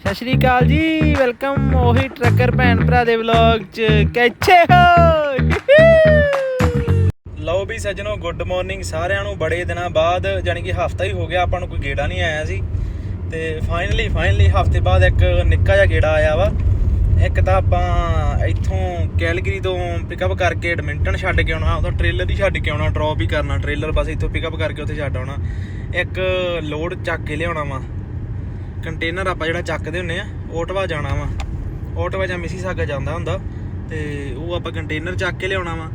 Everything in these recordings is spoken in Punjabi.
ਸਤਿ ਸ਼੍ਰੀ ਅਕਾਲ ਜੀ, ਵੈਲਕਮ ਉਹੀ ਟਰੱਕਰ ਭੈਣ ਭਰਾ ਦੇ ਵਲੌਗ ਚ। ਕਿੱਥੇ ਹੋ! ਲਓ ਵੀ ਸੱਜਣੋ ਗੁੱਡ ਮਾਰਨਿੰਗ ਸਾਰਿਆਂ ਨੂੰ, ਬੜੇ ਦਿਨਾਂ ਬਾਅਦ ਯਾਨੀ ਕਿ ਹਫਤਾ ਹੀ ਹੋ ਗਿਆ, ਆਪਾਂ ਨੂੰ ਕੋਈ ਗੇੜਾ ਨਹੀਂ ਆਇਆ ਸੀ। ਤੇ ਫਾਈਨਲੀ ਫਾਈਨਲੀ ਹਫ਼ਤੇ ਬਾਅਦ ਇੱਕ ਨਿੱਕਾ ਜਿਹਾ ਗੇੜਾ ਆਇਆ ਵਾ। ਇੱਕ ਤਾਂ ਆਪਾਂ ਇੱਥੋਂ ਕੈਲਗਰੀ ਤੋਂ ਪਿਕਅਪ ਕਰਕੇ ਐਡਮਿੰਟਨ ਛੱਡ ਕੇ ਆਉਣਾ ਉਹਦਾ ਟ੍ਰੇਲਰ ਹੀ ਛੱਡ ਕੇ ਆਉਣਾ ਡ੍ਰੌਪ ਵੀ ਕਰਨਾ ਟ੍ਰੇਲਰ ਬਸ ਇੱਥੋਂ ਪਿਕਅਪ ਕਰਕੇ ਉੱਥੇ ਛੱਡ ਆਉਣਾ। ਇੱਕ ਲੋਡ ਚੱਕ ਕੇ ਲਿਆਉਣਾ ਵਾ। ਕੰਟੇਨਰ ਆਪਾਂ ਜਿਹੜਾ ਚੱਕਦੇ ਹੁੰਨੇ ਆ ਓਟਵਾ ਜਾਣਾ ਵਾ। ਓਟਵਾ ਜਾਂ ਮਿਸੀਸਾਗਾ ਜਾਂਦਾ ਹੁੰਦਾ, ਤੇ ਉਹ ਆਪਾਂ ਕੰਟੇਨਰ ਚੱਕ ਕੇ ਲਿਆਉਣਾ ਵਾ।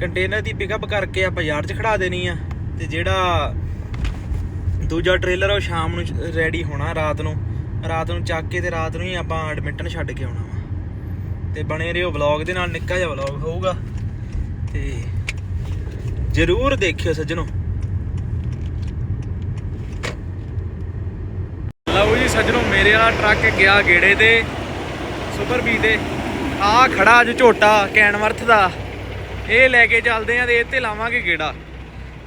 ਕੰਟੇਨਰ ਦੀ ਪਿਕਅਪ ਕਰਕੇ ਆਪਾਂ ਯਾਰਡ 'ਚ ਖੜਾ ਦੇਣੀ ਆ, ਤੇ ਜਿਹੜਾ ਦੂਜਾ ਟ੍ਰੇਲਰ ਉਹ ਸ਼ਾਮ ਨੂੰ ਰੈਡੀ ਹੋਣਾ ਰਾਤ ਨੂੰ। ਰਾਤ ਨੂੰ ਚੱਕ ਕੇ ਤੇ ਰਾਤ ਨੂੰ ਹੀ ਆਪਾਂ ਐਡਮਿੰਟਨ ਛੱਡ ਕੇ ਆਉਣਾ ਵਾ। ਤੇ ਬਣੇ ਰਹੋ ਵਲੌਗ ਦੇ ਨਾਲ, ਨਿੱਕਾ ਜਿਹਾ ਵਲੌਗ ਹੋਊਗਾ। ਤੇ ਜਰੂਰ ਦੇਖਿਓ ਸੱਜਣੋ ਲਓ ਜੀ ਸੱਜਣੋ, ਮੇਰੇ ਵਾਲਾ ਟਰੱਕ ਗਿਆ ਗੇੜੇ ਤੇ, ਸੁਪਰ ਬੀ ਤੇ। ਆ ਖੜਾ ਅੱਜ ਝੋਟਾ ਕੈਨਵਰਥ ਦਾ। ਇਹ ਲੈ ਕੇ ਚੱਲਦੇ ਆ ਤੇ ਇਹ ਤੇ ਲਾਵਾਂਗੇ ਗੇੜਾ।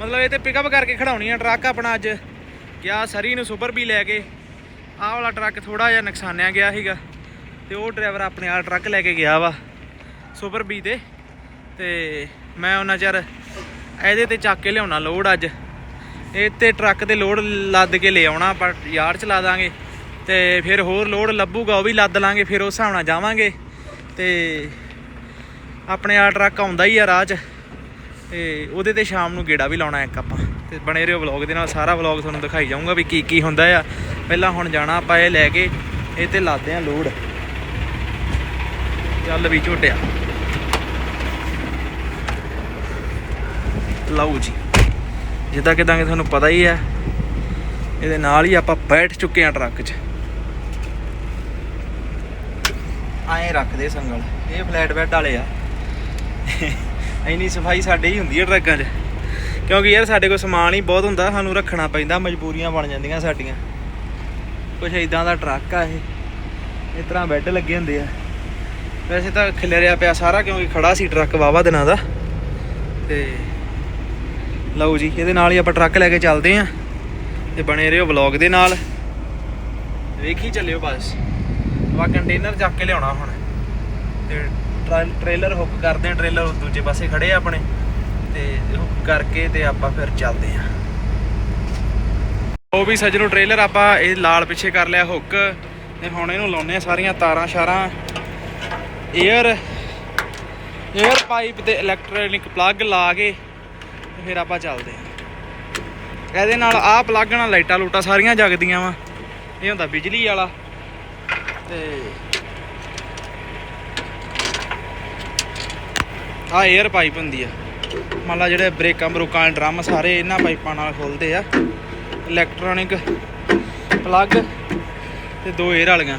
ਮਤਲਬ ਇਹ ਤੇ ਪਿਕਅਪ ਕਰਕੇ ਖੜਾਉਣੀ ਆ ਟਰੱਕ ਆਪਣਾ ਅੱਜ। ਗਿਆ ਸਰੀ ਨੂੰ ਸੁਪਰ ਬੀ ਲੈ ਕੇ। ਆਹ ਵਾਲਾ ਟਰੱਕ ਥੋੜਾ ਜਿਹਾ ਨੁਕਸਾਨਿਆ ਗਿਆ ਸੀਗਾ। ਤੇ ਉਹ ਡਰਾਈਵਰ ਆਪਣੇ ਵਾਲਾ ਟਰੱਕ ਲੈ ਕੇ ਗਿਆ ਵਾ, ਸੁਪਰ ਬੀ ਤੇ। ਤੇ ਮੈਂ ਉਹਨਾਂ ਚਿਰ ਇਹਦੇ ਤੇ ਚੱਕ ਕੇ ਲਿਆਉਣਾ ਲੋਡ ਅੱਜ। ਇਹ ਤੇ ਟਰੱਕ ਤੇ ਲੋਡ ਲੱਦ ਕੇ ਲੈ ਆਉਣਾ, ਆਪਾਂ ਯਾਰਡ ਚ ਲਾ ਦਾਂਗੇ। ਤੇ ਫਿਰ ਹੋਰ ਲੋਡ ਲੱਭੂਗਾ, ਉਹ ਵੀ ਲੱਦ ਲਾਂਗੇ, ਫਿਰ ਉਸ ਹਿਸਾਬ ਨਾਲ ਜਾਵਾਂਗੇ। ਤੇ ਆਪਣੇ ਆ ਟਰੱਕ ਆਉਂਦਾ ਹੀ ਆ ਰਾਹ 'ਚ, ਤੇ ਉਹਦੇ ਤੇ ਸ਼ਾਮ ਨੂੰ ਗੇੜਾ ਵੀ ਲਾਉਣਾ ਇੱਕ ਆਪਾਂ। ਤੇ ਬਣੇ ਰਹੋ ਵਲੌਗ ਦੇ ਨਾਲ, ਸਾਰਾ ਵਲੌਗ ਤੁਹਾਨੂੰ ਦਿਖਾਈ ਜਾਊਂਗਾ ਵੀ ਕੀ ਕੀ ਹੁੰਦਾ ਆ। ਪਹਿਲਾਂ ਹੁਣ ਜਾਣਾ ਆਪਾਂ ਇਹ ਲੈ ਕੇ, ਇਹ ਤੇ ਲਾਦੇ ਆ ਲੋਡ। ਚੱਲ ਵੀ ਝੋਟਿਆ। ਲਓ ਜੀ, ਜਿੱਦਾਂ ਕਿਦਾਂ ਕਿ ਤੁਹਾਨੂੰ ਪਤਾ ਹੀ ਹੈ ਇਹਦੇ ਨਾਲ ਹੀ ਆਪਾਂ ਬੈਠ ਚੁੱਕੇ ਆ ਟਰੱਕ 'ਚ। ਐਂ ਰੱਖਦੇ ਸੰਗਲ। ਇਹ ਫਲੈਟ ਬੈੱਡ ਵਾਲੇ ਆ। ਇੰਨੀ ਸਫ਼ਾਈ ਸਾਡੇ ਹੀ ਹੁੰਦੀ ਹੈ ਟਰੱਕਾਂ 'ਚ। ਕਿਉਂਕਿ ਯਾਰ ਸਾਡੇ ਕੋਲ ਸਮਾਨ ਹੀ ਬਹੁਤ ਹੁੰਦਾ, ਸਾਨੂੰ ਰੱਖਣਾ ਪੈਂਦਾ, ਮਜਬੂਰੀਆਂ ਬਣ ਜਾਂਦੀਆਂ ਸਾਡੀਆਂ। ਕੁਛ ਇਦਾਂ ਦਾ ਟਰੱਕ ਆ ਇਹ। ਇਸ ਤਰ੍ਹਾਂ ਬੈੱਡ ਲੱਗੇ ਹੁੰਦੇ ਆ। ਵੈਸੇ ਤਾਂ ਖਿਲਰਿਆ ਪਿਆ ਸਾਰਾ ਕਿਉਂਕਿ ਖੜਾ ਸੀ ਟਰੱਕ ਵਾਵਾ ਦਿਨਾਂ ਦਾ। ਤੇ ਲਓ ਜੀ, ਇਹਦੇ ਨਾਲ ਹੀ ਆਪਾਂ ਟਰੱਕ ਲੈ ਕੇ ਚੱਲਦੇ ਆਂ। ਤੇ ਬਣੇ ਰਹੋ ਵਲੌਗ ਦੇ ਨਾਲ। ਵੇਖੀ ਚੱਲਿਓ ਬਸ। ਵਾ ਕੰਟੇਨਰ ਚੱਕ ਕੇ ਲਿਆਉਣਾ ਹੁਣ। ਤੇ ਟਰਾ- ਟ੍ਰੇਲਰ ਹੁੱਕ ਕਰਦੇ ਆਂ ਟ੍ਰੇਲਰ ਦੂਜੇ ਪਾਸੇ ਖੜੇ ਆ ਆਪਣੇ। ਤੇ ਹੁੱਕ ਕਰਕੇ ਤੇ ਆਪਾਂ ਫਿਰ ਚੱਲਦੇ ਆਂ ਉਹ ਵੀ ਸੱਜਣੋ ਟ੍ਰੇਲਰ ਆਪਾਂ ਇਹ ਲਾਲ ਪਿੱਛੇ ਕਰ ਲਿਆ ਹੁੱਕ ਤੇ ਹੁਣ ਇਹਨੂੰ ਲਾਉਨੇ ਆ ਸਾਰੀਆਂ ਤਾਰਾਂ ਸ਼ਾਰਾਂ। 에ਅਰ 에ਅਰ ਪਾਈਪ ਤੇ ਇਲੈਕਟ੍ਰੋਨਿਕ ਪਲੱਗ ਲਾ ਕੇ ਫਿਰ ਆਪਾਂ ਚੱਲਦੇ ਆ ਇਹਦੇ ਨਾਲ ਆਹ ਪਲੱਗ ਨਾਲ ਲਾਈਟਾਂ ਲੂਟਾਂ ਸਾਰੀਆਂ ਜਗਦੀਆਂ ਵਾ। ਇਹ ਹੁੰਦਾ ਬਿਜਲੀ ਵਾਲਾ। ਤੇ ਆਹ 에ਅਰ ਪਾਈਪ ਹੁੰਦੀ ਆ। ਮੰਨ ਲਾ ਜਿਹੜੇ ਬ੍ਰੇਕਾਂ ਬਰੂਕਾਂ ਡਰਮ ਸਾਰੇ ਇਹਨਾਂ ਪਾਈਪਾਂ ਨਾਲ ਖੁੱਲਦੇ ਆ। ਇਲੈਕਟ੍ਰੋਨਿਕ ਪਲੱਗ ਤੇ ਦੋ 에ਅਰ ਵਾਲੀਆਂ।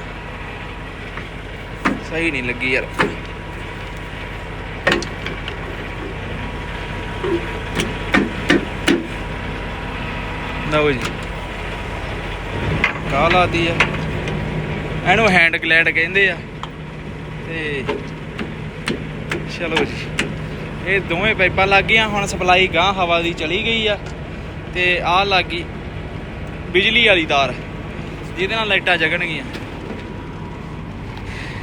ਸਹੀ ਨਹੀਂ ਲੱਗੀ ਯਾਰ। ਲਓ ਜੀ। ਕਾਹ ਲਾਦੀ ਆ। ਇਹਨੂੰ ਹੈਂਡ ਗਲੈਡ ਕਹਿੰਦੇ ਆ। ਤੇ ਚਲੋ ਜੀ। ਇਹ ਦੋਵੇਂ ਪਾਈਪਾਂ ਲੱਗ ਗਈਆਂ, ਹੁਣ ਸਪਲਾਈ ਗਾਂ ਹਵਾ ਦੀ ਚਲੀ ਗਈ ਆ। ਤੇ ਆਹ ਲੱਗ ਗਈ ਬਿਜਲੀ ਵਾਲੀ ਤਾਰ, ਜਿਹਦੇ ਨਾਲ ਲਾਈਟਾਂ ਜਗਣਗੀਆਂ।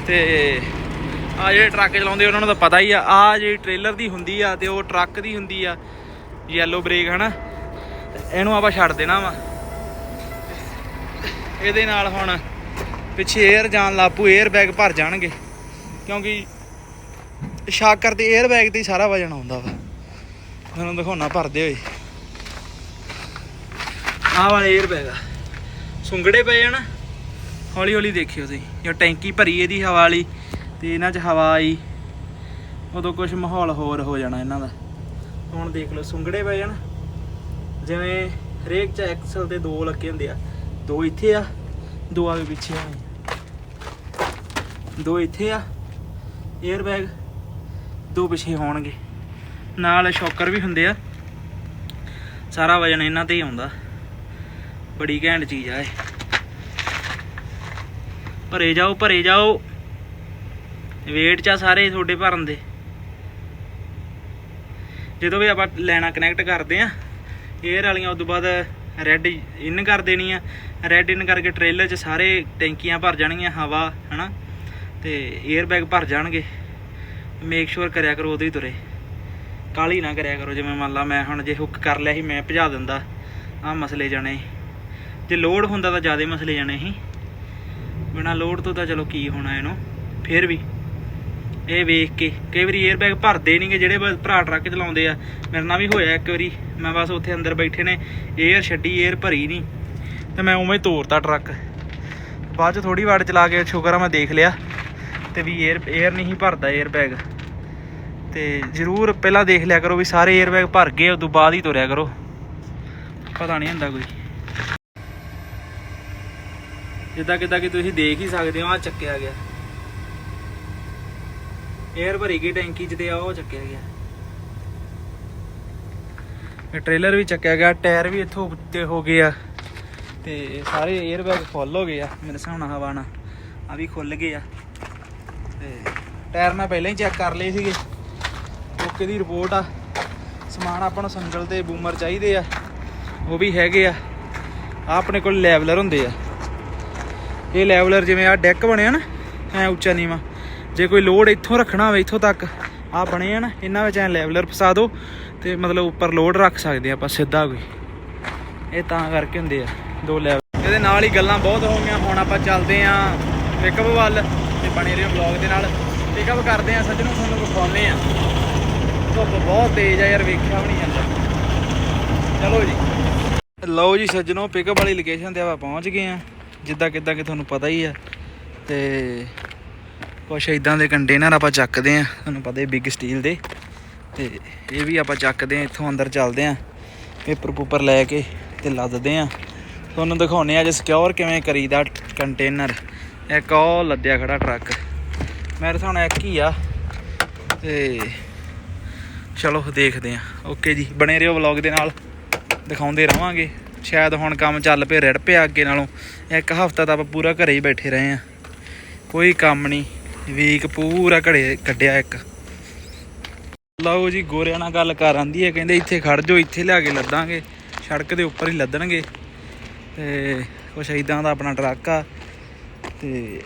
ਤੇ ਆ ਜਿਹੜੇ ਟਰੱਕ ਚਲਾਉਂਦੇ, ਉਹਨਾਂ ਨੂੰ ਤਾਂ ਪਤਾ ਹੀ ਆ ਆ ਜਿਹੜੀ ਟ੍ਰੇਲਰ ਦੀ ਹੁੰਦੀ ਆ ਤੇ ਉਹ ਟਰੱਕ ਦੀ ਹੁੰਦੀ ਆ ਯੈਲੋ ਬ੍ਰੇਕ ਹਨਾ? ਇਹਨੂੰ ਆਪਾਂ ਛੱਡ ਦੇਣਾ ਵਾ। ਇਹਦੇ ਨਾਲ ਹੁਣ ਪਿੱਛੇ 에ਅਰ ਜਾਣ ਲਾਪੂ 에ਅਰ ਬੈਗ ਭਰ ਜਾਣਗੇ। ਕਿਉਂਕਿ ਸ਼ਾਕਰ ਤੇ 에ਅਰ ਬੈਗ ਤੇ ਹੀ ਸਾਰਾ ਵਜਨ ਆਉਂਦਾ ਵਾ। ਤੁਹਾਨੂੰ ਦਿਖਾਉਣਾ ਭਰਦੇ ਹੋਏ। ਆਹ ਵਾਲੇ 에ਅਰ ਬੈਗ ਆ। ਸੁੰਗੜੇ ਪਏ ਹਨ ਹੌਲੀ ਹੌਲੀ ਦੇਖਿਓ ਤੁਸੀਂ। ਜੋ ਟੈਂਕੀ ਭਰੀ ਇਹਦੀ ਹਵਾ ਵਾਲੀ, ਤੇ ਇਹਨਾਂ 'ਚ ਹਵਾ ਆਈ। ਉਦੋਂ ਕੁਝ ਮਾਹੌਲ ਹੋਰ ਹੋ ਜਾਣਾ ਇਹਨਾਂ ਦਾ। ਹੁਣ ਦੇਖ ਲਓ, ਸੁੰਗੜੇ ਪਏ ਹਨ ਜਿਵੇਂ ਹਰੇਕ 'ਚ ਐਕਸਲ ਤੇ ਦੋ ਲੱਗੇ ਹੁੰਦੇ ਆ। ਦੋ ਇੱਥੇ ਆ ਦੋ ਆਗੇ ਪਿੱਛੇ ਆ। ਦੋ ਇੱਥੇ ਆ 에ਅਰ ਬੈਗ ਦੋ ਪਿੱਛੇ ਹੋਣਗੇ। ਨਾਲ ਸ਼ੌਕਰ ਵੀ ਹੁੰਦੇ ਆ। ਸਾਰਾ ਵਜਨ ਇਹਨਾਂ ਤੇ ਹੀ ਆਉਂਦਾ। ਬੜੀ ਘੈਂਟ ਚੀਜ਼ ਆ ਇਹ। ਭਰੇ ਜਾਓ ਭਰੇ ਜਾਓ। ਵੇਟ ਚ ਆ ਸਾਰੇ ਤੁਹਾਡੇ ਭਰਨ ਦੇ। ਜਦੋਂ ਵੀ ਆਪਾਂ ਲੈਣਾ ਕਨੈਕਟ ਕਰਦੇ ਆ 에ਅਰ ਵਾਲੀਆਂ ਉਸ ਤੋਂ ਬਾਅਦ ਰੈੱਡ ਇਨ ਕਰ ਦੇਣੀ ਆ। ਰੈੱਡ ਇਨ ਕਰਕੇ ਟ੍ਰੇਲਰ 'ਚ ਸਾਰੇ ਟੈਂਕੀਆਂ ਭਰ ਜਾਣਗੀਆਂ, ਹਵਾ, ਹਨਾ? ਤੇ 에ਅਰ ਬੈਗ ਭਰ ਜਾਣਗੇ। ਮੇਕ ਸ਼ੋਰ ਕਰਿਆ ਕਰੋ ਉਦੋਂ ਹੀ ਤੁਰੇ। ਕਾਲੀ ਨਾ ਕਰਿਆ ਕਰੋ, ਜਿਵੇਂ ਮੰਨ ਲਾ ਮੈਂ ਹੁਣ ਜੇ ਹੁੱਕ ਕਰ ਲਿਆ ਸੀ, ਮੈਂ ਭਜਾ ਦਿੰਦਾ। ਆਹ ਮਸਲੇ ਜਾਣੇ। ਜੇ ਲੋਡ ਹੁੰਦਾ ਤਾਂ ਜ਼ਿਆਦਾ ਮਸਲੇ ਜਾਣੇ ਸੀ। ਬਿਨਾ ਲੋਡ ਤੋਂ ਤਾਂ ਚਲੋ ਕੀ ਹੋਣਾ ਇਹਨੂੰ। ਫਿਰ ਵੀ ਇਹ ਵੇਖ ਕੇ। ਕਈ ਵਾਰੀ 에ਅਰਬੈਗ ਭਰਦੇ ਨਹੀਂ ਨਹੀਂਗੇ ਜਿਹੜੇ ਭਰਾ ਟਰੱਕ ਚਲਾਉਂਦੇ ਆ। ਮੇਰੇ ਨਾਲ ਵੀ ਹੋਇਆ ਇੱਕ ਵਾਰੀ। ਮੈਂ ਬਸ ਉੱਥੇ ਅੰਦਰ ਬੈਠੇ ਨੇ। 에ਅਰ ਛੱਡੀ 에ਅਰ ਭਰੀ ਨਹੀਂ। ਤੇ ਮੈਂ ਉਵੇਂ ਤੋੜਤਾ ਟਰੱਕ। ਬਾਅਦ ਚ ਥੋੜੀ ਵਾਰ ਚਲਾ ਕੇ ਸ਼ੁਕਰ ਆ ਮੈਂ ਦੇਖ ਲਿਆ। ਤੇ ਵੀ 에ਅਰ 에ਅਰ ਨਹੀਂ ਭਰਦਾ 에ਅਰਬੈਗ ਤੇ ਜ਼ਰੂਰ ਪਹਿਲਾਂ ਦੇਖ ਲਿਆ ਕਰੋ ਵੀ ਸਾਰੇ 에ਅਰਬੈਗ ਭਰ ਗਏ, ਉਦੋਂ ਬਾਅਦ ਹੀ ਤੋਰਿਆ ਕਰੋ। ਪਤਾ ਨਹੀਂ ਹੁੰਦਾ ਕੋਈ। ਜਿੱਦਾਂ ਕਿਦਾਂ ਕਿ ਤੁਸੀਂ ਦੇਖ ਹੀ ਸਕਦੇ ਹੋ ਆ ਚੱਕਿਆ ਗਿਆ। 에ਅਰ ਭਰੀ ਗਈ ਟੈਂਕੀ 'ਚ ਤੇ ਆ ਉਹ ਚੱਕਿਆ ਗਿਆ। ਇਹ ਟ੍ਰੇਲਰ ਵੀ ਚੱਕਿਆ ਗਿਆ ਟਾਇਰ ਵੀ ਇੱਥੋਂ ਉੱਤੇ ਹੋ ਗਏ ਆ। ਤੇ ਸਾਰੇ 에ਅਰ ਬੈਗ ਫੁੱਲ ਹੋ ਗਏ ਆ, ਮੇਰੇ ਹਿਸਾਬ ਨਾਲ ਹਵਾ ਨਾਲ। ਆ ਵੀ ਖੁੱਲ ਗਏ ਆ। ਤੇ ਟਾਇਰ ਮੈਂ ਪਹਿਲਾਂ ਹੀ ਚੈੱਕ ਕਰ ਲਏ ਸੀਗੇ। ਓਕੇ ਦੀ ਰਿਪੋਰਟ ਆ। ਸਮਾਨ ਆਪਾਂ ਨੂੰ ਸੰਗਲ ਤੇ ਬੂਮਰ ਚਾਹੀਦੇ ਆ। ਉਹ ਵੀ ਹੈਗੇ ਆ। ਆ ਆਪਣੇ ਕੋਲ ਲੈਵਲਰ ਹੁੰਦੇ ਆ। ਇਹ ਲੈਵਲਰ ਜਿਵੇਂ ਆ ਡੈਕ ਬਣਿਆ ਨਾ, ਐ ਉੱਚਾ ਨੀਵਾ। ਜੇ ਕੋਈ ਲੋਡ ਇੱਥੋਂ ਰੱਖਣਾ ਹੋਵੇ, ਇੱਥੋਂ ਤੱਕ ਆ ਬਣੇ ਆ ਨਾ, ਇਹਨਾਂ ਵਿੱਚ ਐ ਲੈਵਲਰ ਫਸਾ ਦਿਓ ਤੇ ਮਤਲਬ ਉੱਪਰ ਲੋਡ ਰੱਖ ਸਕਦੇ ਆ ਆਪਾਂ, ਸਿੱਧਾ ਕੋਈ। ਇਹ ਤਾਂ ਕਰਕੇ ਹੁੰਦੇ ਆ, ਦੋ ਲੈਵਲ ਇਹਦੇ ਨਾਲ ਹੀ ਗੱਲਾਂ ਬਹੁਤ ਹੋ ਗਈਆਂ, ਹੁਣ ਆਪਾਂ ਚੱਲਦੇ ਆ ਪਿਕਅਪ ਵੱਲ ਤੇ ਬਣੇ ਰਹੋ ਵਲੌਗ ਦੇ ਨਾਲ। ਪਿਕਅਪ ਕਰਦੇ ਆ, ਸੱਜਣੋਂ, ਤੁਹਾਨੂੰ ਵਿਖਾਉਨੇ ਆ। ਧੁੱਪ ਬਹੁਤ ਤੇਜ਼ ਆ ਯਾਰ, ਵੇਖਿਆ ਵੀ ਨਹੀਂ ਜਾਂਦਾ। ਚਲੋ ਜੀ। ਲਓ ਜੀ ਸੱਜਣੋ ਪਿਕਅਪ ਵਾਲੀ ਲੋਕੇਸ਼ਨ ਤੇ ਆਪਾਂ ਪਹੁੰਚ ਗਏ ਆ, ਜਿੱਦਾਂ ਕਿੱਦਾਂ ਕਿ ਤੁਹਾਨੂੰ ਪਤਾ ਹੀ ਆ। ਤੇ ਕੁਛ ਇਦਾਂ ਦੇ ਕੰਟੇਨਰ ਆਪਾਂ ਚੱਕਦੇ ਆ, ਤੁਹਾਨੂੰ ਪਤਾ ਹੀ ਬਿਗ ਸਟੀਲ ਦੇ। ਤੇ ਇਹ ਵੀ ਆਪਾਂ ਚੱਕਦੇ ਆ, ਇੱਥੋਂ ਅੰਦਰ ਚੱਲਦੇ ਆ ਪੇਪਰ ਪੂਪਰ ਲੈ ਕੇ ਤੇ ਲੱਦਦੇ ਆ। ਤੁਹਾਨੂੰ ਦਿਖਾਉਨੇ ਆ ਜੇ ਸਿਕਿਉਰ ਕਿਵੇਂ ਕਰੀਦਾ ਕੰਟੇਨਰ। ਇੱਕ ਉਹ ਲੱਦਿਆ ਖੜਾ ਟਰੱਕ। ਮੇਰੇ ਸਾਹਮਣੇ ਇੱਕ ਹੀ ਆ। ਤੇ ਚਲੋ ਦੇਖਦੇ ਆ। ਓਕੇ ਜੀ, ਬਣੇ ਰਹੋ ਵਲੌਗ ਦੇ ਨਾਲ। ਦਿਖਾਉਂਦੇ ਰਵਾਂਗੇ। ਸ਼ਾਇਦ ਹੁਣ ਕੰਮ ਚੱਲ ਪਏ, ਰੜ ਪਿਆ ਅੱਗੇ ਨਾਲੋਂ। ਇੱਕ ਹਫਤਾ ਤਾਂ ਆਪਾਂ ਪੂਰਾ ਘਰੇ ਹੀ ਬੈਠੇ ਰਹੇ ਆ। ਕੋਈ ਕੰਮ ਨਹੀਂ। ਵੀਕ ਪੂਰਾ ਘੜੇ ਕੱਢਿਆ ਇੱਕ। ਲਓ ਜੀ, ਗੋਰਿਆਂ ਨਾਲ ਗੱਲ ਕਰ ਆਂਦੀ ਹੈ, ਕਹਿੰਦੇ ਇੱਥੇ ਖੜ ਜਾਓ, ਇੱਥੇ ਲਿਆ ਕੇ ਲੱਦਾਂਗੇ। ਸੜਕ ਦੇ ਉੱਪਰ ਹੀ ਲੱਦਣਗੇ। ਤੇ ਕੁਛ ਇਦਾਂ ਦਾ ਆਪਣਾ ਟਰੱਕ ਆ। ਤੇ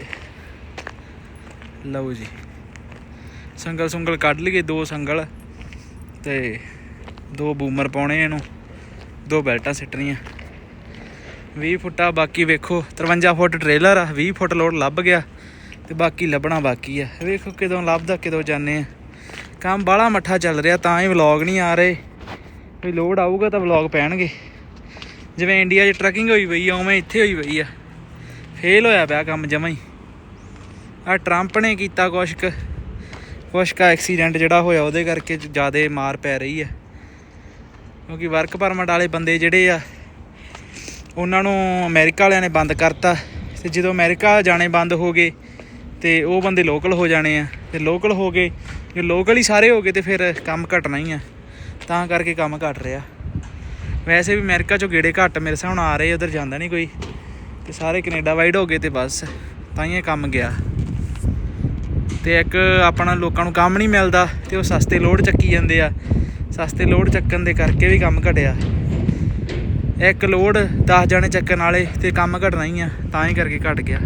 ਲਓ ਜੀ, ਸੰਗਲ ਸੰਗਲ ਕੱਢ ਲਈਏ ਦੋ ਸੰਗਲ। ਤੇ ਦੋ ਬੂਮਰ ਪਾਉਣੇ ਇਹਨੂੰ, ਦੋ ਬੈਲਟਾਂ ਸਿੱਟਣੀਆਂ। 20 ਫੁੱਟਾ, ਬਾਕੀ ਵੇਖੋ 53 ਫੁੱਟ ਟ੍ਰੇਲਰ ਆ 20 ਫੁੱਟ ਲੋਡ ਲੱਭ ਗਿਆ। ਤੇ ਬਾਕੀ ਲੱਭਣਾ ਬਾਕੀ ਆ। ਵੇਖੋ ਕਿਦੋਂ ਲੱਭਦਾ, ਕਿਦੋਂ ਜਾਂਦੇ ਆ। ਕੰਮ ਬਾਹਲਾ ਮੱਠਾ ਚੱਲ ਰਿਹਾ, ਤਾਂ ਹੀ ਵਲੌਗ ਨਹੀਂ ਆ ਰਹੇ। ਵੀ ਲੋਡ ਆਊਗਾ ਤਾਂ ਵਲੌਗ ਪੈਣਗੇ। ਜਿਵੇਂ ਇੰਡੀਆ 'ਚ ਟਰੈਕਿੰਗ ਹੋਈ ਪਈ ਆ, ਉਵੇਂ ਇੱਥੇ ਹੋਈ ਪਈ ਆ। ਫੇਲ ਹੋਇਆ ਪਿਆ ਕੰਮ ਜਮਾਂ ਹੀ। ਆ ਟਰੰਪ ਨੇ ਕੀਤਾ ਕੁਛ ਕੁ, ਕੁਛ ਕਾ ਐਕਸੀਡੈਂਟ ਜਿਹੜਾ ਹੋਇਆ, ਉਹਦੇ ਕਰਕੇ ਜ਼ਿਆਦਾ ਮਾਰ ਪੈ ਰਹੀ ਆ। ਕਿਉਂਕਿ ਵਰਕ ਪਰਮਿਟ ਵਾਲੇ ਬੰਦੇ ਜਿਹੜੇ ਆ, ਉਹਨਾਂ ਨੂੰ ਅਮਰੀਕਾ ਵਾਲਿਆਂ ਨੇ ਬੰਦ ਕਰਤਾ। ਤੇ ਜਦੋਂ ਅਮਰੀਕਾ ਜਾਣੇ ਬੰਦ ਹੋ ਗਏ ਤੇ ਉਹ ਬੰਦੇ ਲੋਕਲ ਹੋ ਜਾਣੇ ਆ। ਤੇ ਲੋਕਲ ਹੋ ਗਏ, ਜੇ ਲੋਕਲ ਹੀ ਸਾਰੇ ਹੋ ਗਏ ਤੇ ਫਿਰ ਕੰਮ ਘਟਣਾ ਹੀ ਆ। ਤਾਂ ਕਰਕੇ ਕੰਮ ਘਟ ਰਿਹਾ। ਵੈਸੇ ਵੀ ਅਮਰੀਕਾ ਚੋਂ ਗੇੜੇ ਘੱਟ ਮੇਰੇ ਸਾਹਮਣੇ ਆ ਰਹੇ, ਉਧਰ ਜਾਂਦਾ ਨਹੀਂ ਕੋਈ। ਤੇ ਸਾਰੇ ਕੈਨੇਡਾ ਵਾਈਡ ਹੋ ਗਏ ਤੇ ਬਸ, ਤਾਂ ਹੀ ਇਹ ਕੰਮ ਗਿਆ। ਤੇ ਇੱਕ ਆਪਣਾ ਲੋਕਾਂ ਨੂੰ ਕੰਮ ਨਹੀਂ ਮਿਲਦਾ, ਤੇ ਉਹ ਸਸਤੇ ਲੋਡ ਚੱਕੀ ਜਾਂਦੇ ਆ। ਸਸਤੇ ਲੋਡ ਚੱਕਣ ਦੇ ਕਰਕੇ ਵੀ ਕੰਮ ਘਟਿਆ। ਇੱਕ ਲੋਡ 10 ਜਣੇ ਚੱਕਣ ਵਾਲੇ ਤੇ ਕੰਮ ਘਟਣਾ ਹੀ ਆ, ਤਾਂ ਹੀ ਕਰਕੇ ਘਟ ਗਿਆ।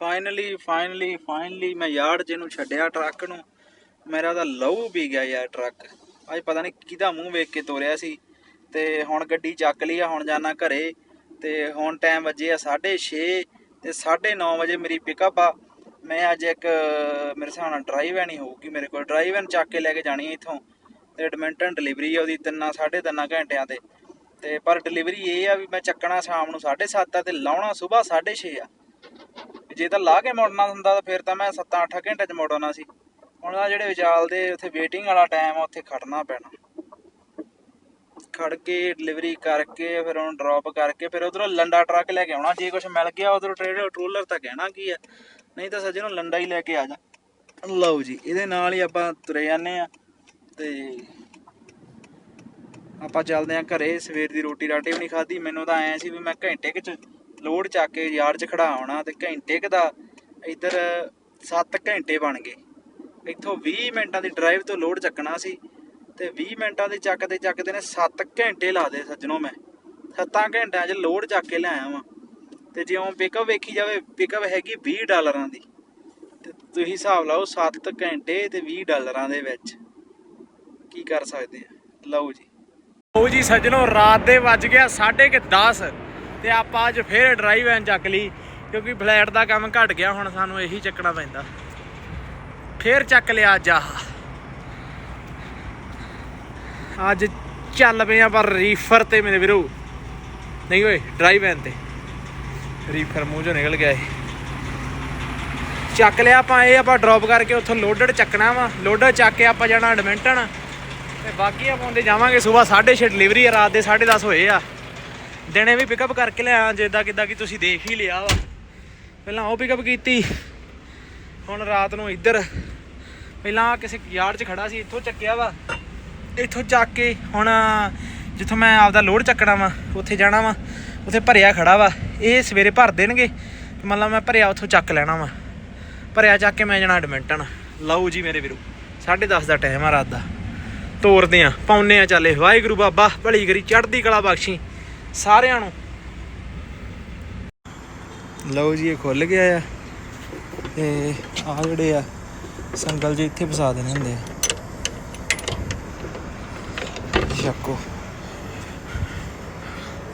ਫਾਈਨਲੀ ਫਾਈਨਲੀ ਫਾਈਨਲੀ ਮੈਂ ਯਾਰਡ ਜਿਹਨੂੰ ਛੱਡਿਆ ਟਰੱਕ ਨੂੰ। ਮੇਰਾ ਤਾਂ ਲਹੂ ਪੀ ਗਿਆ ਯਾਰ ਟਰੱਕ ਅੱਜ ਪਤਾ ਨਹੀਂ ਕਿਹਦਾ ਮੂੰਹ ਵੇਖ ਕੇ ਤੋਰਿਆ ਸੀ। ਤੇ ਹੁਣ ਗੱਡੀ ਚੱਕ ਲਈ ਆ, ਹੁਣ ਜਾਣਾ ਘਰੇ। ਤੇ ਹੁਣ ਟਾਈਮ ਵੱਜੇ ਆ 6:30 ਤੇ 9:30 ਵਜੇ ਮੇਰੀ ਪਿਕਅਪ ਆ। ਮੈਂ ਅੱਜ ਇੱਕ, ਮੇਰੇ ਹਿਸਾਬ ਨਾਲ ਡਰਾਈਵ ਐਨ ਹੋਊਗੀ ਮੇਰੇ ਕੋਲ। ਡਰਾਈਵ ਐਨ ਚੱਕ ਕੇ ਲੈ ਕੇ ਜਾਣੀ ਹੈ ਇੱਥੋਂ। ਤੇ ਐਡਮਿੰਟਨ ਡਿਲੀਵਰੀ ਆ ਉਹਦੀ ਤਿੰਨਾਂ, ਸਾਢੇ ਤਿੰਨਾਂ ਘੰਟਿਆਂ ਤੇ। ਤੇ ਪਰ ਡਿਲੀਵਰੀ ਇਹ ਆ ਵੀ ਮੈਂ ਚੱਕਣਾ ਸ਼ਾਮ ਨੂੰ 7:30 ਆ ਤੇ ਲਾਉਣਾ ਸਵੇਰ 6:30 ਆ। ਜੇ ਤਾਂ ਲਾ ਕੇ ਮੁੜਨਾ ਹੁੰਦਾ ਤਾਂ ਫਿਰ ਤਾਂ ਮੈਂ 7-8 ਘੰਟੇ ਚ ਮੁੜ ਸੀ। ਹੁਣ ਆ ਜਿਹੜੇ ਵਿਚਾਲ ਦੇ ਉੱਥੇ ਵੇਟਿੰਗ ਵਾਲਾ ਟਾਈਮ ਆ, ਉੱਥੇ ਖੜਨਾ ਪੈਣਾ। ਖੜ ਕੇ ਡਿਲੀਵਰੀ ਕਰਕੇ, ਫਿਰ ਉਹਨੂੰ ਡ੍ਰੌਪ ਕਰਕੇ, ਫਿਰ ਉਧਰੋਂ ਲੰਡਾ ਟਰੱਕ ਲੈ ਕੇ ਆਉਣਾ। ਜੇ ਕੁਝ ਮਿਲ ਗਿਆ ਉਧਰੋਂ ਟ੍ਰੇਲਰ ਟਰੂਲਰ ਤਾਂ ਕਹਿਣਾ ਕੀ ਆ? ਨਹੀਂ ਤਾਂ ਸੱਜਣੋਂ ਲੰਡਾ ਹੀ ਲੈ ਕੇ ਆ ਜਾ। ਲਓ ਜੀ, ਇਹਦੇ ਨਾਲ ਹੀ ਆਪਾਂ ਤੁਰੇ ਜਾਂਦੇ ਆ ਤੇ ਆਪਾਂ ਚੱਲਦੇ ਆ ਘਰੇ। ਸਵੇਰ ਦੀ ਰੋਟੀ ਰਾਟੀ ਵੀ ਨਹੀਂ ਖਾਧੀ। ਮੈਨੂੰ ਤਾਂ ਐ ਸੀ ਵੀ ਮੈਂ ਘੰਟੇ ਕੁ ਲੋਡ ਚੱਕ ਕੇ ਯਾਰਡ 'ਚ ਖੜਾ ਆਉਣਾ ਤੇ ਘੰਟੇ ਕੁ ਦਾ ਇੱਧਰ 7 ਘੰਟੇ ਬਣ ਗਏ। ਇੱਥੋਂ 20 ਮਿੰਟਾਂ ਦੀ ਡਰਾਈਵ ਤੋਂ ਲੋਡ ਚੱਕਣਾ ਸੀ ਤੇ 20 ਮਿੰਟਾਂ ਦੇ ਚੱਕਦੇ ਚੱਕਦੇ ਨੇ 7 ਘੰਟੇ ਲਾ ਦੇ ਸੱਜਣੋ ਮੈਂ। 7 ਘੰਟਿਆਂ 'ਚ ਲੋਡ ਚੱਕ ਕੇ ਲਿਆਇਆ ਵਾਂ ਤੇ ਜੇ ਉਹ ਪਿਕਅਪ ਵੇਖੀ ਜਾਵੇ ਪਿਕਅਪ ਹੈਗੀ 20 ਡਾਲਰਾਂ ਦੀ। ਤੇ ਤੁਸੀਂ ਹਿਸਾਬ ਲਾਓ 7 ਘੰਟੇ ਤੇ 20 ਡਾਲਰਾਂ ਦੇ ਵਿੱਚ। ਕੀ ਕਰ ਸਕਦੇ ਆ? ਲਓ ਜੀ। ਲਓ ਜੀ ਸੱਜਣੋ, ਰਾਤ ਦੇ ਵੱਜ ਗਿਆ 10:30 ਤੇ ਆਪਾਂ ਅੱਜ ਫੇਰ ਡਰਾਈਵ ਐਨ ਚੱਕ ਲਈ, ਕਿਉਂਕਿ ਫਲੈਟ ਦਾ ਕੰਮ ਘਟ ਗਿਆ, ਹੁਣ ਸਾਨੂੰ ਇਹੀ ਚੱਕਣਾ ਪੈਂਦਾ। ਫੇਰ ਚੱਕ ਲਿਆ ਅੱਜ ਆਹ। ਅੱਜ ਚੱਲ ਪਏ ਆ ਪਰ ਰੀਫਰ ਤੇ ਮੇਰੇ ਵੀਰੋ। ਨਹੀਂ ਓਏ ਡਰਾਈਵ ਐਨ ਤੇ। ਰੀਫਰ ਮੂੰਹ ਚੋਂ ਨਿਕਲ ਗਿਆ ਇਹ। ਚੱਕ ਲਿਆ ਆਪਾਂ, ਇਹ ਆਪਾਂ ਡ੍ਰੌਪ ਕਰਕੇ ਉੱਥੋਂ ਲੋਡਡ ਚੱਕਣਾ ਵਾ। ਲੋਡਰ ਚੱਕ ਕੇ ਆਪਾਂ ਜਾਣਾ ਐਡਮਿੰਟਨ ਤੇ ਬਾਕੀ ਆਪਾਂ ਹੁੰਦੇ ਜਾਵਾਂਗੇ ਸਵੇਰ 6:30 ਡਿਲੀਵਰੀ ਆ, ਰਾਤ ਦੇ 10:30 ਹੋਏ ਆ। ਦਿਨੇ ਵੀ ਪਿਕਅਪ ਕਰਕੇ ਲਿਆ ਜਿੱਦਾਂ ਕਿੱਦਾਂ ਕਿ ਤੁਸੀਂ ਦੇਖ ਹੀ ਲਿਆ ਵਾ। ਪਹਿਲਾਂ ਉਹ ਪਿਕਅਪ ਕੀਤੀ, ਹੁਣ ਰਾਤ ਨੂੰ ਇੱਧਰ। ਪਹਿਲਾਂ ਕਿਸੇ ਯਾਰਡ 'ਚ ਖੜਾ ਸੀ, ਇੱਥੋਂ ਚੱਕਿਆ ਵਾ। ਇੱਥੋਂ ਚੱਕ ਕੇ ਹੁਣ, ਜਿੱਥੋਂ ਮੈਂ ਆਪਦਾ ਲੋਡ ਚੱਕਣਾ ਵਾ, ਉੱਥੇ ਜਾਣਾ ਵਾ, ਉੱਥੇ ਭਰਿਆ ਖੜਾ ਵਾ। ਇਹ ਸਵੇਰੇ ਭਰ ਦੇਣਗੇ ਮਤਲਬ ਮੈਂ ਭਰਿਆ ਉੱਥੋਂ ਚੱਕ ਲੈਣਾ ਵਾ। ਭਰਿਆ ਚੱਕ ਕੇ ਮੈਂ ਜਾਣਾ ਐਡਮਿੰਟਨ ਲਓ ਜੀ ਮੇਰੇ ਵੀਰੋ 10:30 ਦਾ ਟਾਈਮ ਆ ਰਾਤ ਦਾ। ਤੋਰਦੇ ਆ ਪਾਉਨੇ ਆ ਚੱਲੇ ਵਾਹਿਗੁਰੂ ਬਾਬਾ ਭਲੀ ਕਰੀ, ਚੜ੍ਹਦੀ ਕਲਾ ਬਖਸ਼ੀ। ਸਾਰਿਆਂ ਨੂੰ। ਲਓ ਜੀ, ਇਹ ਖੁੱਲ ਗਿਆ ਆ। ਤੇ ਆ ਜਿਹੜੇ ਆ, ਸੰਗਲ ਜੇ ਇੱਥੇ ਫਸਾ ਦੇਣੇ ਹੁੰਦੇ ਆ। ਚੱਕੋ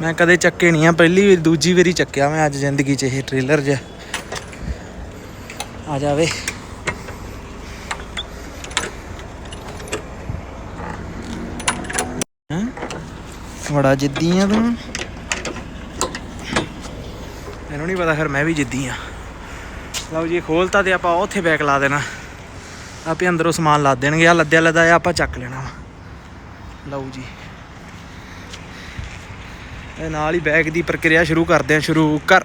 ਮੈਂ ਕਦੇ ਚੱਕੇ ਨਹੀਂ ਆ, ਪਹਿਲੀ ਵਾਰੀ, ਦੂਜੀ ਵਾਰੀ ਚੱਕਿਆ ਮੈਂ ਅੱਜ ਜ਼ਿੰਦਗੀ 'ਚ ਇਹ ਟ੍ਰੇਲਰ ਜਿਹਾ। ਆ ਜਾਵੇ। ਬੜਾ ਜਿੱਦੀ ਆ ਤੂੰ। ਮੈਨੂੰ ਨਹੀਂ ਪਤਾ ਫਿਰ ਮੈਂ ਵੀ ਜਿੱਦੀ ਆ। ਲਓ ਜੀ ਖੋਲਤਾ ਤੇ ਆਪਾਂ ਉੱਥੇ ਬੈਗ ਲਾ ਦੇਣਾ। ਆਪੇ ਅੰਦਰੋਂ ਸਮਾਨ ਲਾ ਦੇਣਗੇ। ਆ ਲੱਦਿਆ ਲੱਦਾ ਆਪਾਂ ਚੱਕ ਲੈਣਾ ਵਾ। ਲਓ ਜੀ। ਇਹ ਨਾਲ ਹੀ ਬੈਗ ਦੀ ਪ੍ਰਕਿਰਿਆ ਸ਼ੁਰੂ ਕਰਦੇ ਆ, ਸ਼ੁਰੂ ਕਰ।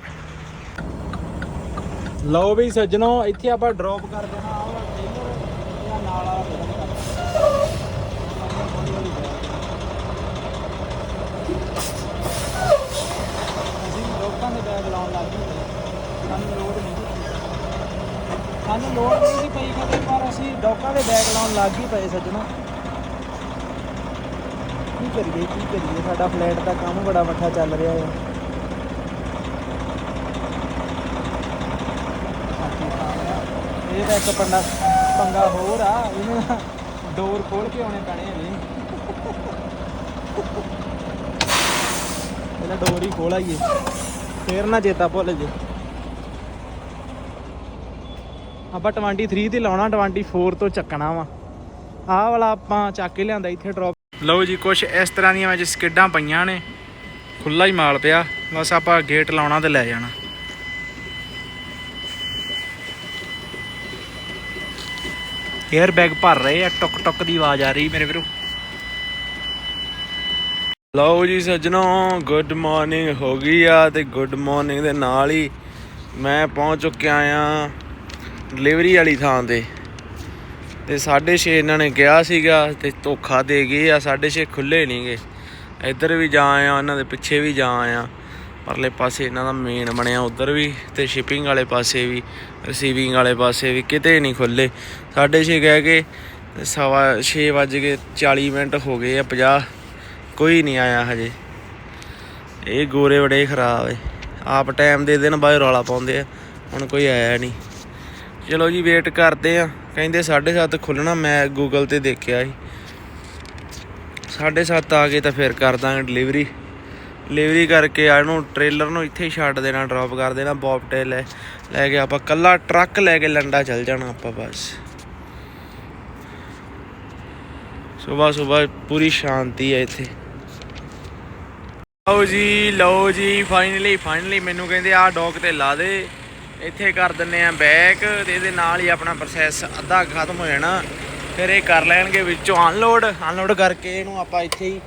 ਲਓ ਵੀ ਸੱਜਣੋ, ਇੱਥੇ ਆਪਾਂ ਡ੍ਰੌਪ ਕਰ ਦੇਣਾ। ਆਹ ਵਾਲਾ ਟ੍ਰੇਲਰ ਇਹ ਨਾਲ ਵਾਲਾ ਬੈਗ ਅਸੀਂ ਲੋਕਾਂ ਦੇ ਬੈਗ ਲਾਉਣ ਲੱਗ ਗਏ ਸਾਨੂੰ ਲੋੜ ਨਹੀਂ ਸੀ। ਸਾਨੂੰ ਲੋੜ ਨਹੀਂ ਸੀ ਪਈ ਕਦੇ ਪਰ ਅਸੀਂ ਲੋਕਾਂ ਦੇ ਬੈਗ ਲਾਉਣ ਲੱਗ ਹੀ ਪਏ ਸੱਜਣਾ। ਕੀ ਕਰੀਏ ਕੀ ਕਰੀਏ? ਸਾਡਾ ਫਲੈਟ ਦਾ ਕੰਮ ਬੜਾ ਮੱਠਾ ਚੱਲ ਰਿਹਾ ਹੈ। ਇਹ ਤਾਂ ਇੱਕ ਪੰਡਾ ਪੰਗਾ ਹੋਰ ਆ, ਇਹਨੂੰ ਡੋਰ ਖੋਲ ਕੇ ਆਉਣੇ ਪੈਣੇ ਨੇ ਪਹਿਲਾਂ ਡੋਰ ਹੀ ਖੋਲ ਆਈਏ ਫੇਰ ਨਾ ਚੇਤਾ ਭੁੱਲ ਜੇ ਆਪਾਂ 23 ਤੇ ਲਾਉਣਾ 24 ਤੋਂ ਚੱਕਣਾ ਵਾ। ਆਹ ਵਾਲਾ ਆਪਾਂ ਚੱਕ ਕੇ ਲਿਆਂਦਾ, ਇੱਥੇ ਡ੍ਰੌਪ ਲਓ ਜੀ, ਕੁਛ ਇਸ ਤਰ੍ਹਾਂ ਦੀਆਂ ਵਿੱਚ ਸਕਿੱਡਾਂ ਪਈਆਂ ਨੇ। ਖੁੱਲਾ ਹੀ ਮਾਲ ਪਿਆ, ਬਸ ਆਪਾਂ ਗੇਟ ਲਾਉਣਾ ਤੇ ਲੈ ਜਾਣਾ। 에ਅਰ ਬੈਗ ਭਰ ਰਹੇ ਆ ਟੁਕ ਟੁਕ ਦੀ ਆਵਾਜ਼ ਆ ਰਹੀ ਮੇਰੇ ਵੀਰੋ। ਲਓ ਜੀ ਸੱਜਣੋ ਗੁੱਡ ਮਾਰਨਿੰਗ ਹੋ ਗਈ ਆ ਤੇ ਗੁੱਡ ਮਾਰਨਿੰਗ ਦੇ ਨਾਲ ਹੀ ਮੈਂ ਪਹੁੰਚ ਚੁੱਕਿਆ ਆ। ਡਿਲੀਵਰੀ ਵਾਲੀ ਥਾਂ ਤੇ। ਤੇ 6:30 ਇਹਨਾਂ ਨੇ ਕਿਹਾ ਸੀਗਾ ਤੇ ਧੋਖਾ ਦੇ ਗਏ ਆ 6:30 ਖੁੱਲੇ ਨਹੀਂਗੇ ਇੱਧਰ ਵੀ ਜਾ ਆਇਆ, ਉਹਨਾਂ ਦੇ ਪਿੱਛੇ ਵੀ ਜਾ ਆਇਆ। ਪਰਲੇ ਪਾਸੇ ਇਹਨਾਂ ਦਾ ਮੇਨ ਬਣਿਆ ਉਧਰ ਵੀ ਤੇ ਸ਼ਿਪਿੰਗ ਵਾਲੇ ਪਾਸੇ ਵੀ ਰਿਸੀਵਿੰਗ ਵਾਲੇ ਪਾਸੇ ਵੀ ਕਿਤੇ ਨਹੀਂ ਖੁੱਲੇ 6:30 ਕਹਿ ਕੇ ਤੇ ਸਵਾ 6 ਵੱਜ ਕੇ 40 ਮਿੰਟ ਹੋ ਗਏ ਆ 50 ਕੋਈ ਨਹੀਂ ਆਇਆ ਹਜੇ। ਇਹ ਗੋਰੇ ਬੜੇ ਖਰਾਬ ਏ। ਆਪ ਟਾਈਮ ਦੇ ਦਿਨ ਬਾਅਦ ਰੌਲਾ ਪਾਉਂਦੇ ਆ, ਹੁਣ ਕੋਈ ਆਇਆ ਨਹੀਂ। ਚਲੋ ਜੀ ਵੇਟ ਕਰਦੇ ਆ। ਕਹਿੰਦੇ 7:30 ਖੁੱਲਣਾ ਮੈਂ ਗੂਗਲ ਤੇ ਦੇਖਿਆ ਸੀ। 7:30 ਆ ਗਏ ਤਾਂ ਫਿਰ ਕਰ ਦਾਂਗੇ ਡਿਲੀਵਰੀ ਡਿਲੀਵਰੀ ਕਰਕੇ ਆ ਇਹਨੂੰ ਟ੍ਰੇਲਰ ਨੂੰ ਇੱਥੇ ਛੱਡ ਦੇਣਾ ਡ੍ਰੌਪ ਕਰ ਦੇਣਾ ਬੌਬਟੇ ਲੈ ਲੈ ਕੇ ਆਪਾਂ ਕੱਲਾ ਟਰੱਕ ਲੈ ਕੇ ਲੰਡਾ ਚੱਲ ਜਾਣਾ ਆਪਾਂ ਬਸ। ਸਵੇਰ ਸਵੇਰ ਪੂਰੀ ਸ਼ਾਂਤੀ ਹੈ ਇੱਥੇ। ਲਓ ਜੀ ਲਓ ਜੀ ਫਾਈਨਲੀ ਫਾਈਨਲੀ ਮੈਨੂੰ ਕਹਿੰਦੇ ਆਹ ਡੌਕ ਤੇ ਲਾ ਦੇ। ਇੱਥੇ ਕਰ ਦਿੰਨੇ ਆ ਬੈਕ ਤੇ ਇਹਦੇ ਨਾਲ ਹੀ ਆਪਣਾ ਪ੍ਰੋਸੈਸ ਅੱਧਾ ਖਤਮ ਹੋ ਜਾਣਾ। ਫਿਰ ਇਹ ਕਰ ਲੈਣਗੇ ਵਿੱਚੋਂ ਅਨਲੋਡ ਅਨਲੋਡ ਕਰਕੇ ਇਹਨੂੰ ਆਪਾਂ ਇੱਥੇ ਹੀ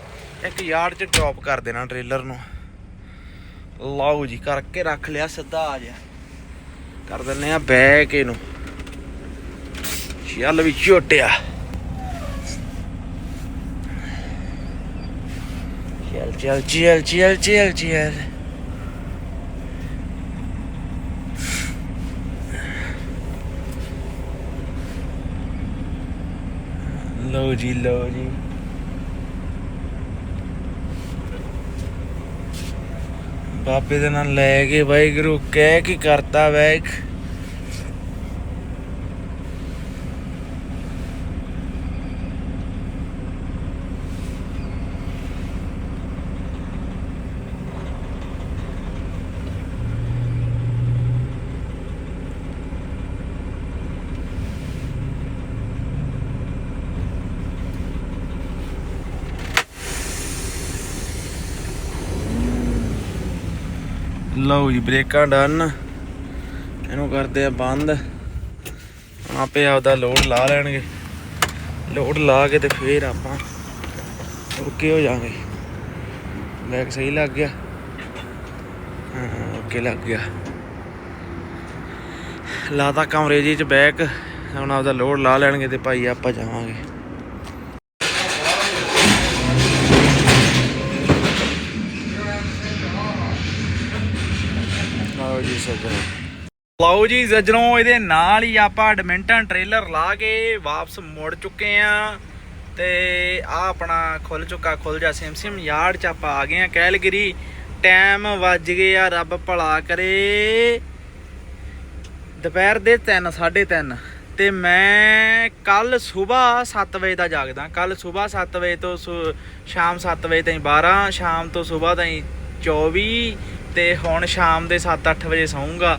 ਇੱਕ ਯਾਰਡ 'ਚ ਡ੍ਰੌਪ ਕਰ ਦੇਣਾ ਟ੍ਰੇਲਰ ਨੂੰ। ਲਓ ਜੀ, ਕਰਕੇ ਰੱਖ ਲਿਆ ਸਿੱਧਾ ਆ ਜਾ ਕਰ ਦਿੰਨੇ ਆ ਬੈਕ ਇਹਨੂੰ। ਚੱਲ ਵੀ ਝੋਟਿਆ। ਚੱਲ ਚੱਲ ਚੱਲ ਚੱਲ ਚੱਲ ਚੱਲ। ਲਓ ਜੀ ਲਓ ਜੀ। ਬਾਪੇ ਦੇ ਨਾਲ ਲੈ ਕੇ ਵਾਹਿਗੁਰੂ ਕਹਿ ਕੀ ਕਰਤਾ ਵੈਖ। ਲਓ ਜੀ, ਬ੍ਰੇਕਾਂ ਡਨ। ਇਹਨੂੰ ਕਰਦੇ ਆ ਬੰਦ। ਆਪੇ ਆਪਦਾ ਲੋਡ ਲਾ ਲੈਣਗੇ। ਲੋਡ ਲਾ ਕੇ ਤੇ ਫੇਰ ਆਪਾਂ ਓਕੇ ਹੋ ਜਾਵਾਂਗੇ। ਬੈਕ ਸਹੀ ਲੱਗ ਗਿਆ। ਹਾਂ ਓਕੇ ਲੱਗ ਗਿਆ। ਲਾਤਾ ਕਮਰੇ ਜੀ ਚ ਬੈਕ ਹੁਣ ਆਪਦਾ ਲੋਡ ਲਾ ਲੈਣਗੇ ਤੇ ਭਾਈ ਆਪਾਂ ਜਾਵਾਂਗੇ। ਜੀ ਸੱਜਣੋ। ਲਓ ਜੀ ਸੱਜਣੋ, ਇਹਦੇ ਨਾਲ ਹੀ ਆਪਾਂ ਐਡਮਿੰਟਨ ਟ੍ਰੇਲਰ ਲਾ ਕੇ ਵਾਪਸ ਮੁੜ ਚੁੱਕੇ ਆ ਤੇ ਆ ਆਪਣਾ ਖੁੱਲ ਚੁੱਕਾ ਖੁੱਲ ਜਾ ਸਿਮ ਯਾਰਡ ਚ ਆਪਾਂ ਆ ਗਏ ਆ ਕੈਲਗਰੀ। ਟਾਈਮ ਵੱਜ ਗਏ ਆ, ਰੱਬ ਭਲਾ ਕਰੇ। ਦੁਪਹਿਰ ਦੇ 3 3:30 ਤੇ ਮੈਂ ਕੱਲ ਸਵੇਰ 7 ਵਜੇ ਦਾ ਜਾਗਦਾ। ਕੱਲ ਸਵੇਰ 7 ਵਜੇ ਤੋਂ ਸੁ- ਸ਼ਾਮ 7 ਵਜੇ ਤਾਈਂ 12 ਸ਼ਾਮ ਤੋਂ ਸਵੇਰ ਤਾਈਂ 24 ਤੇ ਹੁਣ ਸ਼ਾਮ ਦੇ 7-8 ਵਜੇ ਸੌਂਗਾ।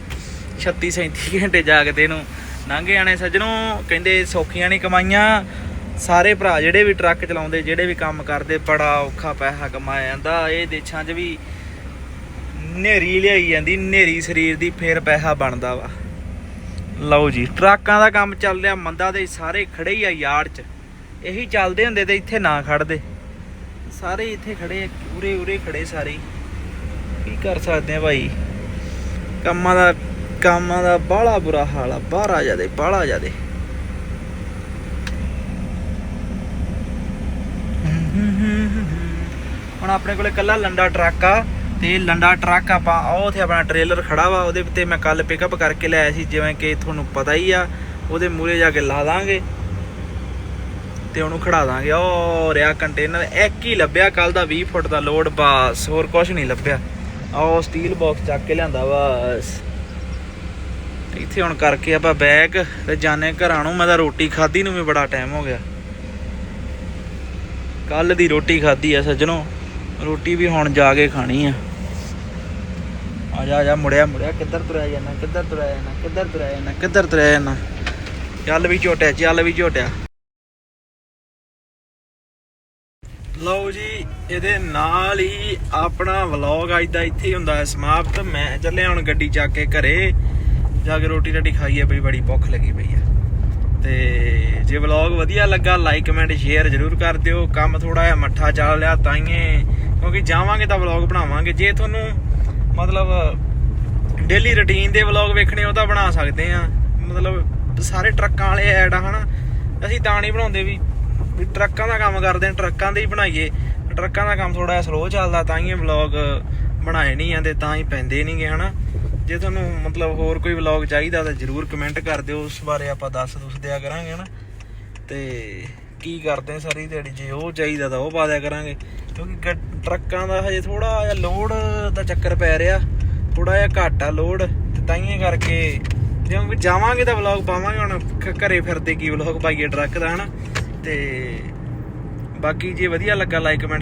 36 37 ਘੰਟੇ ਜਾਗਦੇ ਨੂੰ ਲੰਘ ਜਾਣੇ ਸੱਜਣੋ। ਕਹਿੰਦੇ ਸੌਖੀਆਂ ਨਹੀਂ ਕਮਾਈਆਂ। ਸਾਰੇ ਭਰਾ ਜਿਹੜੇ ਵੀ ਟਰੱਕ ਚਲਾਉਂਦੇ, ਜਿਹੜੇ ਵੀ ਕੰਮ ਕਰਦੇ, ਬੜਾ ਔਖਾ ਪੈਸਾ ਕਮਾਇਆ ਜਾਂਦਾ। ਇਹ ਦੇਸ਼ਾਂ 'ਚ ਵੀ ਨੇਰੀ ਲਿਆਈ ਜਾਂਦੀ ਨੇਰੀ ਸਰੀਰ ਦੀ ਫੇਰ ਪੈਸਾ ਬਣਦਾ ਵਾ। ਲਓ ਜੀ, ਟਰੱਕਾਂ ਦਾ ਕੰਮ ਚੱਲ ਰਿਹਾ, ਮੰਦਾ ਦੇ ਸਾਰੇ ਖੜੇ ਹੀ ਆ ਯਾਰਡ 'ਚ। ਇਹੀ ਚੱਲਦੇ ਹੁੰਦੇ ਤੇ ਇੱਥੇ ਨਾ ਖੜਦੇ। ਸਾਰੇ ਇੱਥੇ ਖੜੇ ਆ ਉਰੇ ਉਰੇ ਖੜੇ ਸਾਰੇ। ਕੀ ਕਰ ਸਕਦੇ ਆ ਭਾਈ? ਕੰਮਾਂ ਦਾ ਕੰਮਾਂ ਦਾ ਬਾਹਲਾ ਬੁਰਾ ਹਾਲ ਆ, ਬਾਹਰ ਜਿਆਦੇ ਬਾਹਲਾ ਜਿਆਦੇ ਹੁਣ ਆਪਣੇ ਕੋਲੇ ਕੱਲਾ ਲੰਡਾ ਟਰੱਕ ਆ, ਤੇ ਲੰਡਾ ਟਰੱਕ ਆਪਾਂ, ਉਹ ਉੱਥੇ ਆਪਣਾ ਟ੍ਰੇਲਰ ਖੜਾ ਵਾ, ਉਹਦੇ ਤੇ ਮੈਂ ਕੱਲ ਪਿਕਅਪ ਕਰਕੇ ਲਿਆਇਆ ਸੀ, ਜਿਵੇਂ ਕਿ ਤੁਹਾਨੂੰ ਪਤਾ ਹੀ ਆ, ਉਹਦੇ ਮੂਰੇ ਜਾ ਕੇ ਲਾ ਦਾਂਗੇ। ਤੇ ਉਹਨੂੰ ਖੜਾ ਦਾਂਗੇ, ਉਹ ਰਿਆ ਕੰਟੇਨਰ ਇੱਕ ਹੀ ਲੱਭਿਆ ਕੱਲ ਦਾ 20 ਫੁੱਟ ਦਾ ਲੋਡ ਬਸ, ਹੋਰ ਕੁਝ ਨਹੀਂ ਲੱਭਿਆ। ਆਹ ਸਟੀਲ ਬਾਕਸ ਚੱਕ ਕੇ ਲਿਆਂਦਾ ਬਸ ਇੱਥੇ ਹੁਣ ਕਰਕੇ ਆਪਾਂ ਬੈਗ ਤੇ ਜਾਣੇ ਘਰਾਂ ਨੂੰ। ਮੈਂ ਤਾਂ ਰੋਟੀ ਖਾਧੀ ਨੂੰ ਵੀ ਬੜਾ ਟਾਈਮ ਹੋ ਗਿਆ। ਕੱਲ ਦੀ ਰੋਟੀ ਖਾਧੀ ਆ ਸੱਜਣੋ। ਰੋਟੀ ਵੀ ਹੁਣ ਜਾ ਕੇ ਖਾਣੀ ਆ। ਆ ਜਾ ਜਾ, ਮੁੜਿਆ ਮੁੜਿਆ। ਕਿੱਧਰ ਤੁਰਿਆ ਜਾਣਾ ਕਿੱਧਰ ਤੁਰਿਆ ਜਾਣਾ ਕਿੱਧਰ ਤੁਰਿਆ ਜਾਣਾ ਕਿੱਧਰ ਤੁਰਿਆ ਜਾਣਾ ਚੱਲ ਵੀ ਝੋਟਿਆ, ਚੱਲ ਵੀ ਝੋਟਿਆ। ਲਓ ਜੀ ਇਹਦੇ ਨਾਲ ਹੀ ਆਪਣਾ ਵਲੌਗ ਅੱਜ ਦਾ ਇੱਥੇ ਹੀ ਹੁੰਦਾ ਹੈ ਸਮਾਪਤ। ਮੈਂ ਚੱਲਿਆ ਹੁਣ ਗੱਡੀ ਚੱਕ ਕੇ ਘਰੇ। ਜਾ ਕੇ ਰੋਟੀ ਰਾਟੀ ਖਾਈਏ ਬਈ ਬੜੀ ਭੁੱਖ ਲੱਗੀ ਪਈ ਆ ਤੇ ਜੇ ਵਲੌਗ ਵਧੀਆ ਲੱਗਾ ਲਾਈਕ ਕਮੈਂਟ ਸ਼ੇਅਰ ਜਰੂਰ ਕਰ ਦਿਓ। ਕੰਮ ਥੋੜਾ ਜਿਹਾ ਮੱਠਾ ਚੱਲ ਲਿਆ ਤਾਈਏ ਕਿਉਂਕਿ ਜਾਵਾਂਗੇ ਤਾਂ ਵਲੌਗ ਬਣਾਵਾਂਗੇ। ਜੇ ਤੁਹਾਨੂੰ ਮਤਲਬ ਡੇਲੀ ਰੁਟੀਨ ਦੇ ਵਲੌਗ ਵੇਖਣੇ ਉਹ ਤਾਂ ਬਣਾ ਸਕਦੇ ਆ ਮਤਲਬ ਸਾਰੇ ਟਰੱਕਾਂ ਵਾਲੇ ਐਡ ਆ, ਹਨਾ। ਅਸੀਂ ਤਾਂ ਨਹੀਂ ਬਣਾਉਂਦੇ ਵੀ ਵੀ ਟਰੱਕਾਂ ਦਾ ਕੰਮ ਕਰਦੇ ਆ ਟਰੱਕਾਂ ਦੇ ਹੀ ਬਣਾਈਏ। ਟਰੱਕਾਂ ਦਾ ਕੰਮ ਥੋੜਾ ਜਿਹਾ ਸਲੋ ਚੱਲਦਾ, ਤਾਂ ਹੀ ਵਲੌਗ ਬਣਾਏ ਨਹੀਂ ਜਾਂਦੇ, ਤਾਂ ਹੀ ਪੈਂਦੇ ਨਹੀਂਗੇ ਹਨਾ। ਜੇ ਤੁਹਾਨੂੰ ਮਤਲਬ ਹੋਰ ਕੋਈ ਵਲੌਗ ਚਾਹੀਦਾ ਤਾਂ ਜਰੂਰ ਕਮੈਂਟ ਕਰ ਦਿਓ, ਉਸ ਬਾਰੇ ਆਪਾਂ ਦੱਸ ਦੁੱਸ ਦਿਆ ਕਰਾਂਗੇ, ਹਨਾ। ਤੇ ਕੀ ਕਰਦੇ ਆ ਸਾਰੀ ਦਿਹਾੜੀ, ਜੇ ਉਹ ਚਾਹੀਦਾ ਤਾਂ ਉਹ ਪਾ ਦਿਆ ਕਰਾਂਗੇ। ਕਿਉਂਕਿ ਗ- ਟਰੱਕਾਂ ਦਾ ਹਜੇ ਥੋੜਾ ਜਿਹਾ ਲੋਡ ਦਾ ਚੱਕਰ ਪੈ ਰਿਹਾ ਥੋੜਾ ਜਿਹਾ ਘੱਟ ਆ ਲੋਡ ਤੇ ਤਾਈਏ ਕਰਕੇ ਜਿਵੇਂ ਜਾਵਾਂਗੇ ਤਾਂ ਵਲੌਗ ਪਾਵਾਂਗੇ, ਹੁਣ ਘ- ਘਰੇ ਫਿਰਦੇ ਕੀ ਵਲੌਗ ਪਾਈਏ ਟਰੱਕ ਦਾ, ਹਨਾ। ਤੇ ਬਾਕੀ ਜੇ ਵਧੀਆ ਲੱਗਾ ਲਾਈਕ ਕਮੈਂਟ